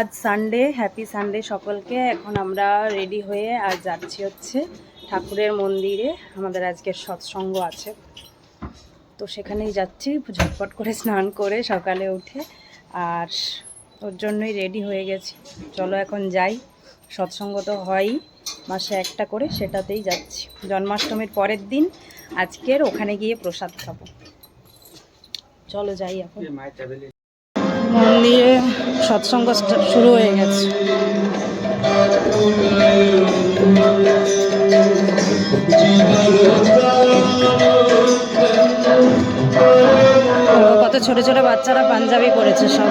আজ Sunday happy Sunday সকলকে। এখন আমরা রেডি হয়ে আর যাচ্ছি হচ্ছে ঠাকুরের মন্দিরে। আমাদের আজকে সৎসঙ্গ আছে। তো সেখানেই যাচ্ছি, ঝটপট করে স্নান করে সকালে উঠে। আর ওর জন্যই রেডি হয়ে গেছি। চলো এখন যাই। সৎসঙ্গ তো হয়ই, মাসে একটা করে সেটাতেই যাচ্ছি। জন্মাষ্টমীর পরের দিন আজকের ওখানে গিয়ে প্রসাদ খাব। চলো যাই এখন। মন্দিরে সৎসঙ্গ শুরু হয়ে গেছে। কত ছোট ছোট বাচ্চারা পাঞ্জাবি পরেছে সব।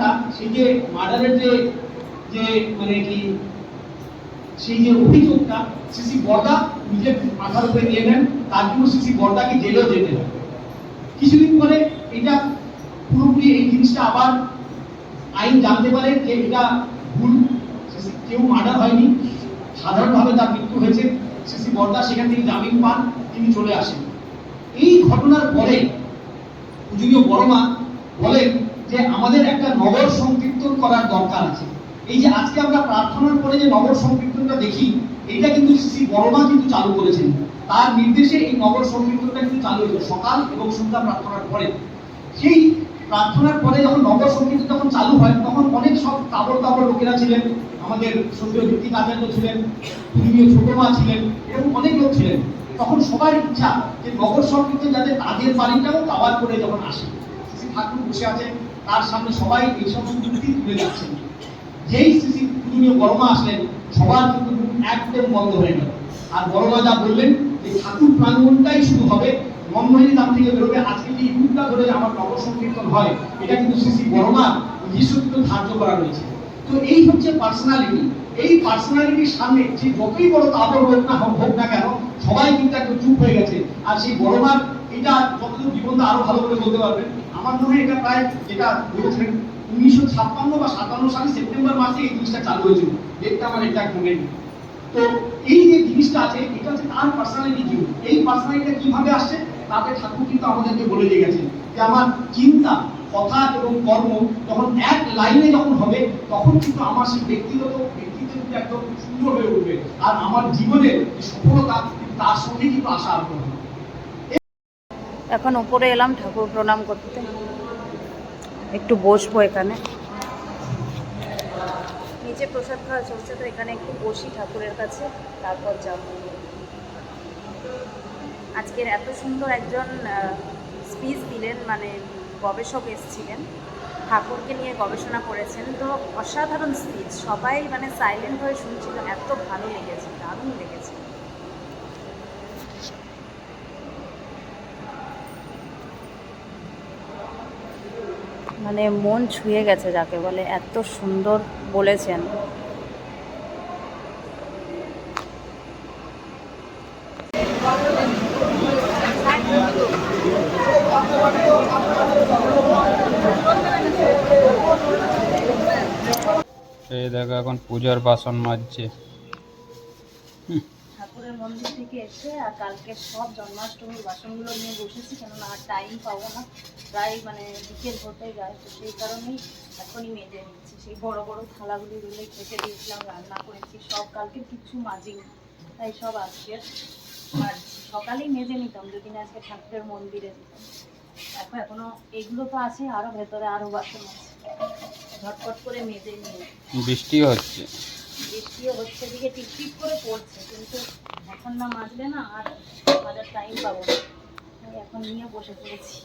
দায়িত্বটা সেই যে মার্ডারের যে যে মানে কি, সেই যে অভিযোগটা, সিসি বর্দা নিজের মাথার উপরে নিয়ে নেন, তার জন্য সিসি বর্দাকে জেলেও যেতে হয় কিছুদিন পরে এটা পুরোপুরি এই জিনিসটা আবার আইন জানতে পারে যে এটা ভুল কেউ মার্ডার হয়নি, সাধারণভাবে তার মৃত্যু হয়েছে শ্রী বর্দা সেখান থেকে জামিন পান, তিনি চলে আসেন। এই ঘটনার পরে, পূজনীয় বড়মা বলেন যে আমাদের একটা নগর সংকীর্তন করার দরকার আছে। এই যে আজকে আমরা প্রার্থনার পরে যে নগর সংকীর্তনটা দেখি, এটা কিন্তু শ্রী বড়মা কিন্তু চালু করেছেন। তার নির্দেশে এই নগর সংকীর্তনটা কিন্তু চালু হয়েছে সকাল এবং সন্ধ্যা প্রার্থনার পরে। সেই প্রার্থনার পরে যখন নগর সংকীর্তন যখন চালু হয়, তখন অনেক সব তাবড় তাবড় লোকেরা ছিলেন, আমাদের সন্দেহ ভিত্তিক আচার্য ছিলেন পূজনীয় ছোট মা ছিলেন এরকম অনেক লোক ছিলেন। তখন সবার ইচ্ছা যে নগর সংকীর্তন যাতে তাদের বাড়িটাও কাবার করে যখন আসে। ঠাকুর বসে আছেন তার সামনে সবাই এই সমস্ত মূর্তি তুলে যাচ্ছেন যেই শ্রী পূজনীয় বড়মা আসলেন, সবার কিন্তু একদম বন্ধ হয়ে গেল। আর বড়মা যা বললেন, যে ঠাকুর প্রাঙ্গণটাই শুরু হবে, মনমোহিনী থেকে বেরোবে, আজকে যে ধরে আমার হয়, এটা কিন্তু কিন্তু ধার্য করা রয়েছে। তো এই হচ্ছে পার্সোনালিটি এই পার্সোনালিটির সামনে যে যতই বড় তাপর হোক না হোক না কেন, সবাই কিন্তু একটু চুপ হয়ে গেছে। আর সেই বড়মার এটা যতদূর জীবনটা আরও ভালো করে বলতে পারবেন আমার এটা প্রায় যেটা বলেছিলেন, উনিশশো ছাপ্পান্ন বা সাতান্ন সালে সেপ্টেম্বর মাসে এই জিনিসটা চালু হয়েছিল। ডেটটা আমার এটা মনে নেই। তো এই যে জিনিসটা আছে, এটা হচ্ছে তার পার্সোনালিটি কি? এই পার্সোনালিটিটা কীভাবে আসছে? তাতে ঠাকুর কিন্তু আমাদেরকে বলে দিয়ে গেছে যে আমার চিন্তা, কথা এবং কর্ম যখন এক লাইনে যখন হবে, তখন কিন্তু আমার সেই ব্যক্তিগত ব্যক্তিত্ব কিন্তু একদম সুন্দর হয়ে উঠবে। আর আমার জীবনের সফলতা তার সঙ্গে কিন্তু আরম্ভ হবে এখন উপরে এলাম ঠাকুর প্রণাম করতে। একটু বসবো এখানে। নিচে প্রসাদ খাওয়া চলছে, তো এখানে একটু বসি ঠাকুরের কাছে, তারপর যাব। আজকের এত সুন্দর একজন স্পিচ দিলেন মানে গবেষক এসেছিলেন। ঠাকুরকে নিয়ে গবেষণা করেছেন, তো অসাধারণ স্পিচ সবাই মানে সাইলেন্ট হয়ে শুনছিল, এত ভালো লেগেছে, দারুণ লেগেছে। মানে মন ছুঁয়ে গেছে যাকে বলে, এত সুন্দর বলেছেন। এই দেখো এখন পূজার বাসন মাজছে। ঠাকুরের মন্দির থেকে এসে আর কালকে সব জন্মাষ্টমীর বাসনগুলো নিয়ে বসেছি, কেননা আর টাইম পাবো না। প্রায় মানে বিকেল হতে যায়, তো সেই কারণেই এখনই মেজে নিচ্ছি। সেই বড় বড় থালাগুলি রুলে খেতে দিয়েছিলাম, রান্না করেছি, সব কালকে কিচ্ছু মাজিনি, তাই সব আজকে আর সকালেই মেজে নিতাম যদি না আজকে ঠাকুরের মন্দিরে যেতাম দেখো, এখনও এগুলো তো আছে, আরও ভেতরে আরও বাসন আছে। ঝটপট করে মেজে নিয়ে বৃষ্টি হচ্ছে। বৃষ্টিও হচ্ছে দিকে টিপটিপ করে পড়ছে, কিন্তু এখন না মাজলে না আর মাজার টাইম পাবো না। এখন নিয়ে বসে পড়েছি।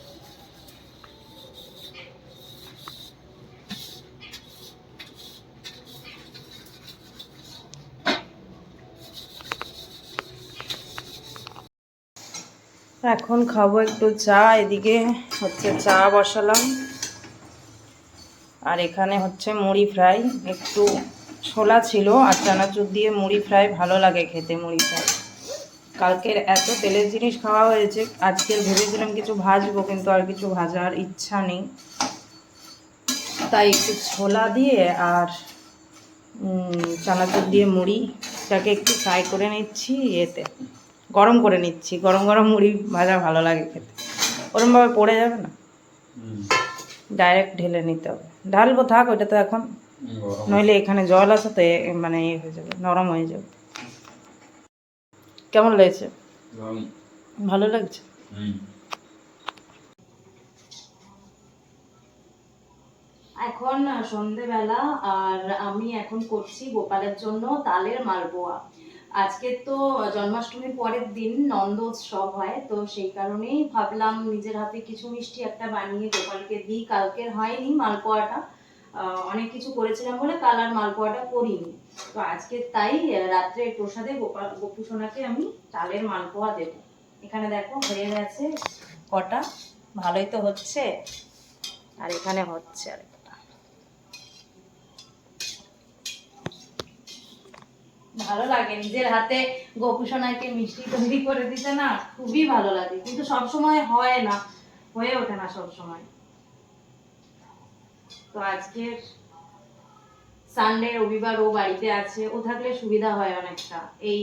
এখন খাব একটু চা, এদিকে হচ্ছে চা বসালাম। আর এখানে হচ্ছে মুড়ি ফ্রাই, একটু ছোলা ছিল আর চানাচুর দিয়ে মুড়ি ফ্রাই ভালো লাগে খেতে মুড়ি ফ্রাই। কালকের এত তেলের জিনিস খাওয়া হয়েছে আজকের ভেবেছিলাম কিছু ভাজবো কিন্তু আর কিছু ভাজার ইচ্ছা নেই। তাই একটু ছোলা দিয়ে আর চানাচুর দিয়ে মুড়িটাকে একটু ফ্রাই করে নিচ্ছি এতে। গরম করে নিচ্ছি গরম গরম মুড়ি ভাজা ভালো লাগে খেতে। ওরমভাবে পড়ে যাবে না? ডাইরেক্ট ঢেলে নিতে হবে। ঢালবো থাক ওইটা তো এখন। নইলে এখানে জল আছে তো মানে ইয়ে হয়ে যাবে নরম হয়ে যাবে। কেমন লেগেছে? ভালো লাগছে? এখন সন্ধেবেলা আর আমি এখন করছি গোপালের জন্য তালের মালপোয়া। আজকে তো জন্মাষ্টমীর পরের দিন নন্দ উৎসব হয় তো সেই কারণেই ভাবলাম নিজের হাতে কিছু মিষ্টি একটা বানিয়ে গোপালকে দিই। কালকের হয়নি মালপোয়াটা অনেক কিছু করেছিলাম বলে কাল আর মালপোয়াটা করিনি তো আজকে তাই রাত্রে প্রসাদে গোপাল গোপু সোনাকে আমি তালের মালপোয়া দেবো। এখানে দেখো হয়ে গেছে কটা। ভালোই তো হচ্ছে। আর এখানে হচ্ছে আরেকটা। ভালো লাগে, নিজের হাতে গোপুসোনাকে মিষ্টি তৈরি করে দিতে না খুবই ভালো লাগে। কিন্তু সব সময় হয় না, হয়ে ওঠে না সব সময় তো আজকের সানডে রবিবার ও বাড়িতে আছে। ও থাকলে সুবিধা হয় অনেকটা। এই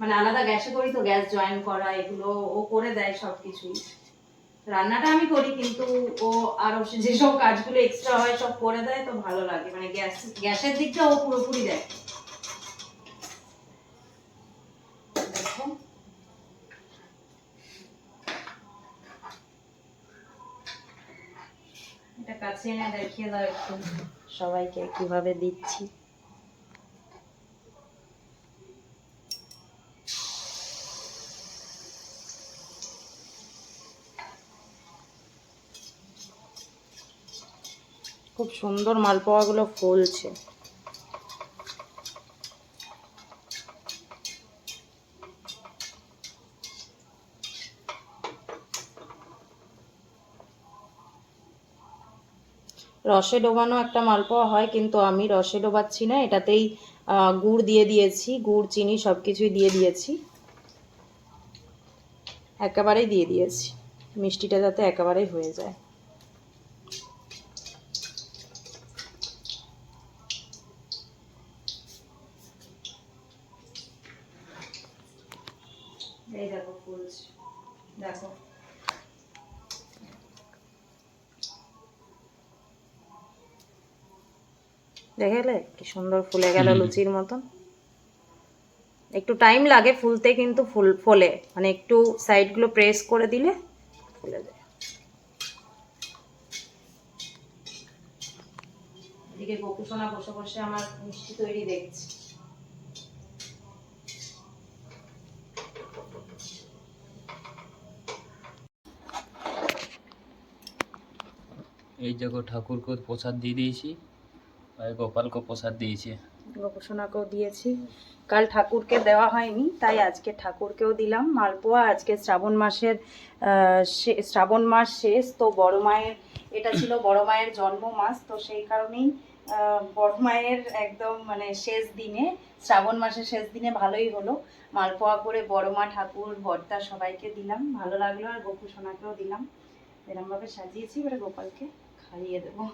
মানে আলাদা গ্যাসে করি তো গ্যাস জয়েন করা, এগুলো ও করে দেয় সব কিছুই রান্নাটা আমি করি, কিন্তু ও আরও যেসব কাজগুলো এক্সট্রা হয় সব করে দেয়, তো ভালো লাগে। মানে গ্যাস, গ্যাসের দিকটা ও পুরোপুরি দেয় দেখো এটা কাছে এনে দেখিয়ে দাও একটু সবাইকে কীভাবে দিচ্ছি? খুব সুন্দর মালপোয়াগুলো ফুলছে। রসে ডোবানো একটা মালপোয়া হয়, কিন্তু আমি রসে ডোবাচ্ছি না। এটাতেই গুড় দিয়ে দিয়েছি, গুড়, চিনি সব কিছুই দিয়ে দিয়েছি। একেবারেই দিয়ে দিয়েছি। মিষ্টিটা যাতে একেবারেই হয়ে যায়। এই দেখো দেখো। দেখেলে? কি সুন্দর ফুলে গেল লুচির মতন। একটু টাইম লাগে ফুলতে কিন্তু ফুল ফোলে। মানে একটু সাইডগুলো প্রেস করে দিলে ফুলে যায়। এদিকে গোপুসোনা বসে বসে আমার মিষ্টি তৈরি দেখছি। এই দেখো ঠাকুরকে প্রসাদ দিয়ে দিয়েছি। গোপালকে প্রসাদ দিয়েছি। গোপসোনাকেও দিয়েছি। কাল ঠাকুরকে দেওয়া হয়নি, তাই আজকে ঠাকুরকেও দিলাম। মালপোয়া আজকে শ্রাবণ মাসের শ্রাবণ মাস শেষ, তো বড় মায়ের, এটা ছিল বড় মায়ের জন্ম মাস তো সেই কারণেই বড় মায়ের একদম মানে শেষ দিনে, শ্রাবণ মাসের শেষ দিনে ভালোই হলো। মালপোয়া করে বড় মা, ঠাকুর, বর্তা সবাইকে দিলাম। ভালো লাগল আর গোপু সোনাকেও দিলাম। এরমভাবে সাজিয়েছি, এবারে গোপালকে খাইয়ে দেবো।